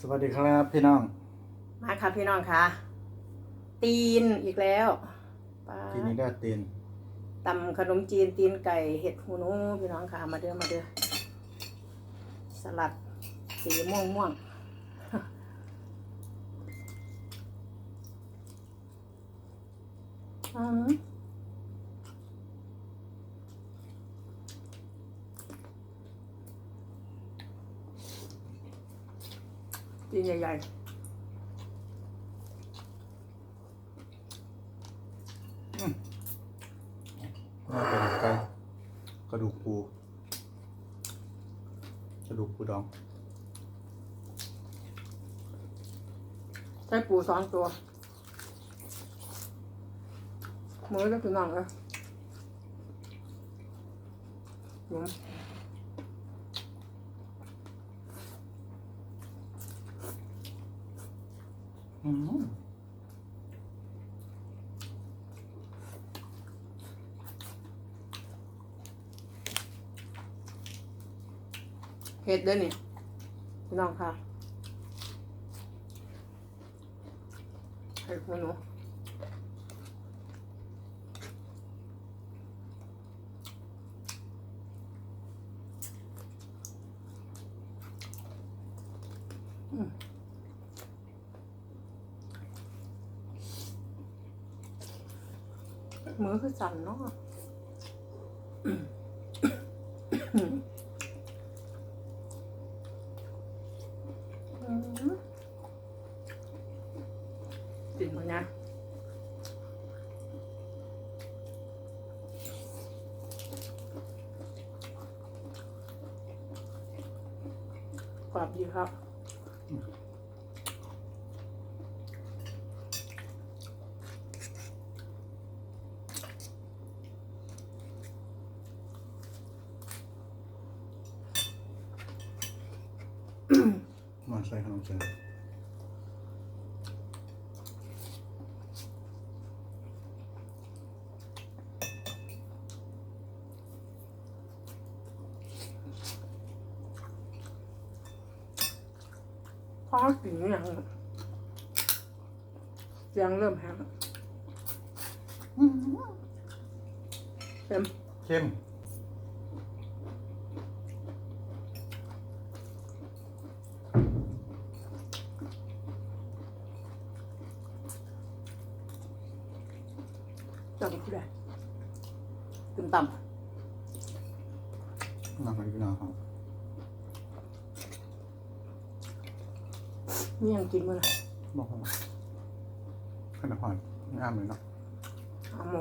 สวัสดีครับพี่น้อง มาค่ะพี่น้องค่ะ ตีนอีกแล้วปลาทีนี้ได้เตีนตำขนมจีนตีนไก่เห็ดหูหนูพี่น้องค่ะ มาเด้อมาเด้อสลัดสีม่วงม่วงอืม ตีนใหญ่น่าเป็นไก่กระดูกปู กระดูกปูดองๆใช้ปูสองตัวมือก็คือน้องเลยหนุ่ม อืม เห็ดด้วยนี่พี่น้องค่ะเห็ดหูหนู มือคือสั่นเนาะอืมจริงมั้ยนะกรอบดีครับ มาใส่ขนมจีนพอกินอย่างเสียงเริ่มแห้งเต็มเข้ม จับกูได้ตึมต่น้ำมันพี่น้องครับำนี่ยังกินมั้ยบอกว่าขนาดผ่อนงามเลยเนาะหาหมู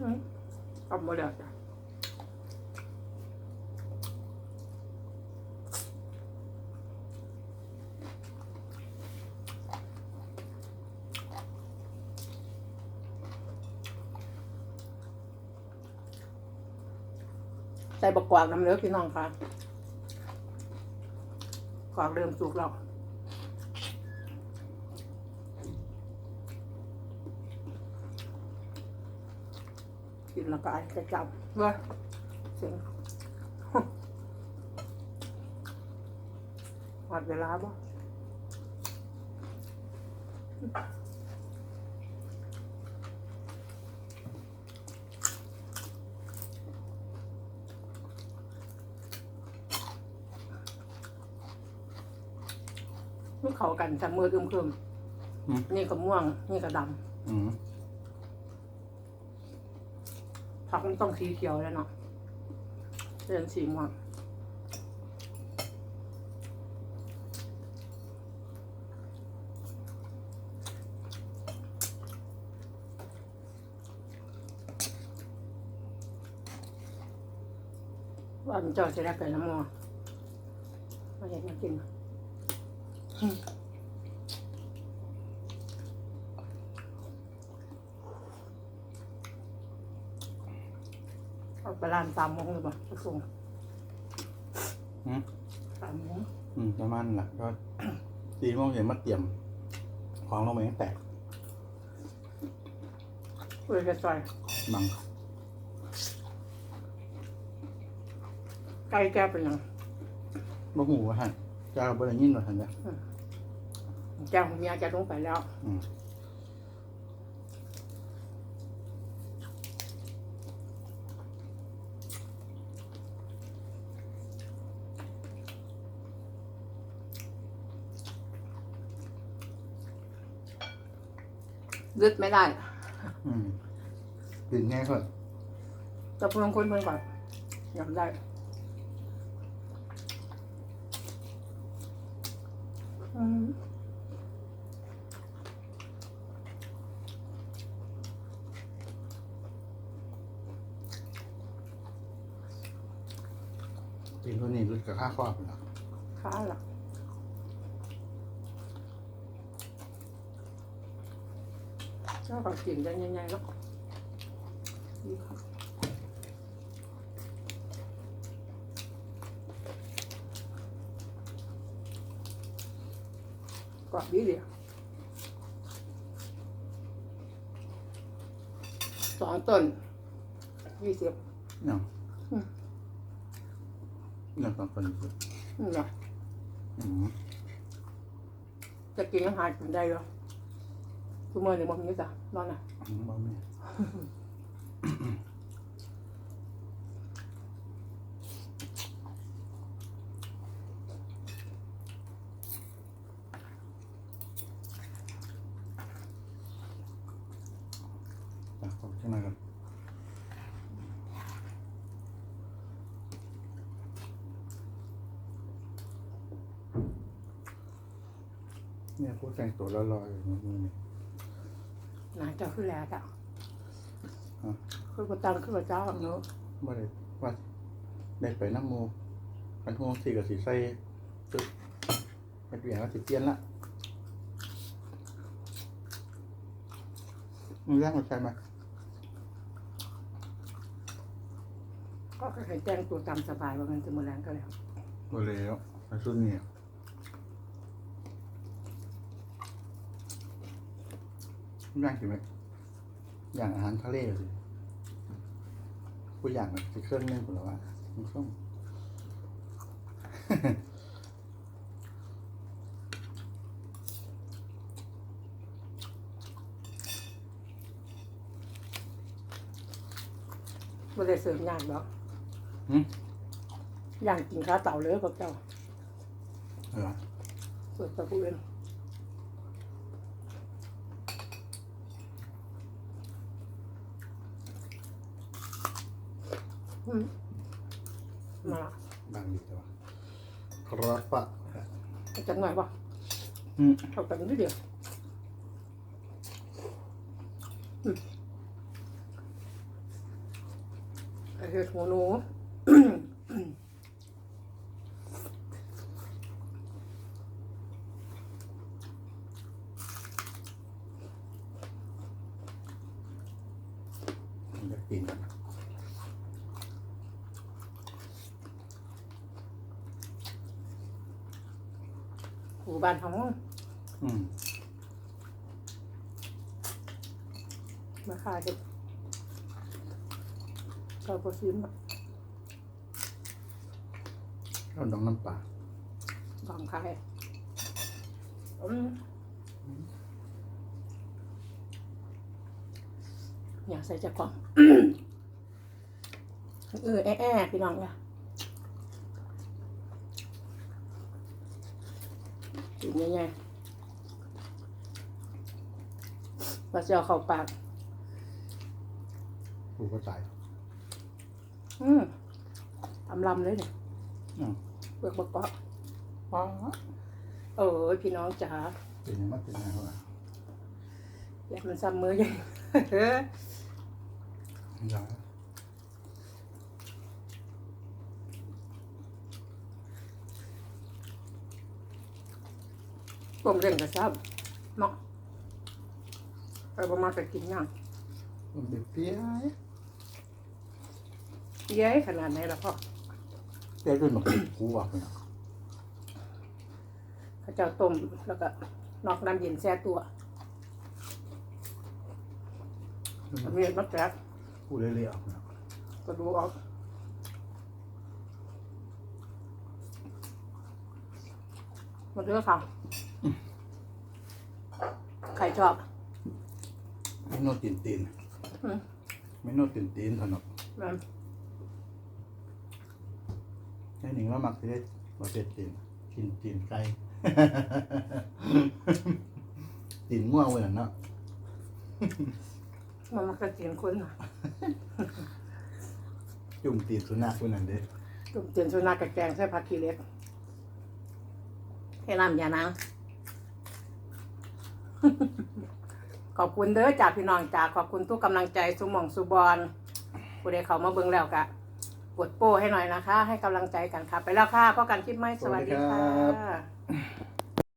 อืมกลับหมดแล้วจ้ะใส่บกกวากน้ำเลือพี่น้องค่ะกวากเริ่มสุกแล้ว และกายจะจับเว้ยเสียงหมดเวลาบ่มันเข้ากันจากมืออึมครึมอืมนี่ก็ม่วง นี่ก็ดอืมำผัก มันต้องสีเขียวแล้วเนาะเป็นสีม่วงว่ามันเจ้าจะได้เกิดน้ำมัวมาเห็นมากิน เอาไปร้านสามโมงเลยป่ะจะส่งอืม สามโมงอืมประมาณนั้นแหละก็ ตีโมงเห็นมาเตรียม ของลงไปยังแตกเพื่อจะซอยบังไก่แก้เป็นหยังบ่หูว่าหันเจ้าบ่ได้ยินว่าหันเนี่ยแก้วของเมียจะลงไปแล้ว อืม ลึดไม่ได้อืมกินง่ายกว่าจะเพิ่มคนเพิ่มก่อนยำได้อืมกินตัวนี้รู้กับค่าครอบแล้วขาละเจ้าก็กินกันยังไงเนาะดีครับกรอบดีเดียวสองต้นยี่สิบเนาะอืมเนาะสองคนอยู่นี่เนาะอืมจะกินอาหารกินได้เหรอ ทุกเมื้อนี่บ่มีจ้ะนอนน่ะอืมบ่แม่อะขอบคุณมากครับเนี่ยพูดแต่งตัวลอยๆอยู่มือนี่ นายเจ้าคือแล้วจ้ะฮะคือประตังคือพระเจ้าเนาะบ่ได้ว่าได้ไปน้ำหมูกันทุ่งสี่กับสีใส่ตึกไปเปลี่ยนแล้วสิเปลี่ยนละมึงแรกมันใช่ไหมก็ให้แต่งตัวตามสบายว่ามันจะมื้อแรงก็แล้วบ่แล้วไอ้สุดนี่ ย่างสิไหมย่างอาหารทะเลสิกูย่างแบบสิเครื่องนึงกูแล้วว่ามึงส้มบ่ได้เสริมย่างดอกหืมย่างกินข้าวเต่าเลยพวกเจ้าเออส่วนตัวผู้อื่นอืม มาละบางดีแต่ว่าครับปะเอาจังหน่อยป่ะอืมเอากันนิดเดียวอืมไอ้เห็ดหัวหนูอยากกิน กันหูบ้านเขาอืมมาขายเห็ดก็พอซื้อมาข้าวดองน้ำปลาบางขายอืมอยากใส่จะกล่อง เออแอะแอะพี่น้องเนี่ย นยังไงว่าจะเอาเข้าปากปูก็ใส่อืมทำลำเลยเนี่ยอืมเปลือกบะกอกป้าเออพี่น้องจ๋าเป็นยังไงเป็นยังไงเขาอะอยากมันซ้ำมือยังยา ผมเร่งกับซ้ำเนาะไปประมาณจะกินยังมันเป็นเปี๊ยะเย้ยขนาดไหนล่ะพ่อแกขึ้นมาเป็นกูบอกเลยนะเขาเจ้าต้มแล้วก็นอกน้ำเย็นแช่ตัวเอามีดมาแกะกูเรื่อยๆออกนะก็ดูออกหมดเรื่องค่ะ ใครชอบ ไม่โน่ตีนตีนอืม ไม่โน่ตีนตีนถนนแม่นแค่หนึ่งว่ามักจะได้มาเป็ดตีนกินตีนไก่ตีนง่วงเว้ยน่ะเนาะมันมักจะกินคนน่ะจุ่มตีนสุนัขเว้ยนั่นเด้ตุ่มเตียนสุนัขกับแกงใส่ผักขี้เหล็กให้น้ำยานาง ขอบคุณเด้อจากพี่น้องจากขอบคุณทุกกำลังใจสุหมองสุบอลผู้ใดเขามาเบิ่งแล้วกะกดโป้ให้หน่อยนะคะ ให้กำลังใจกันค่ะ ไปแล้วค่ะก็กันคลิปไม่สวัสดีค่ะ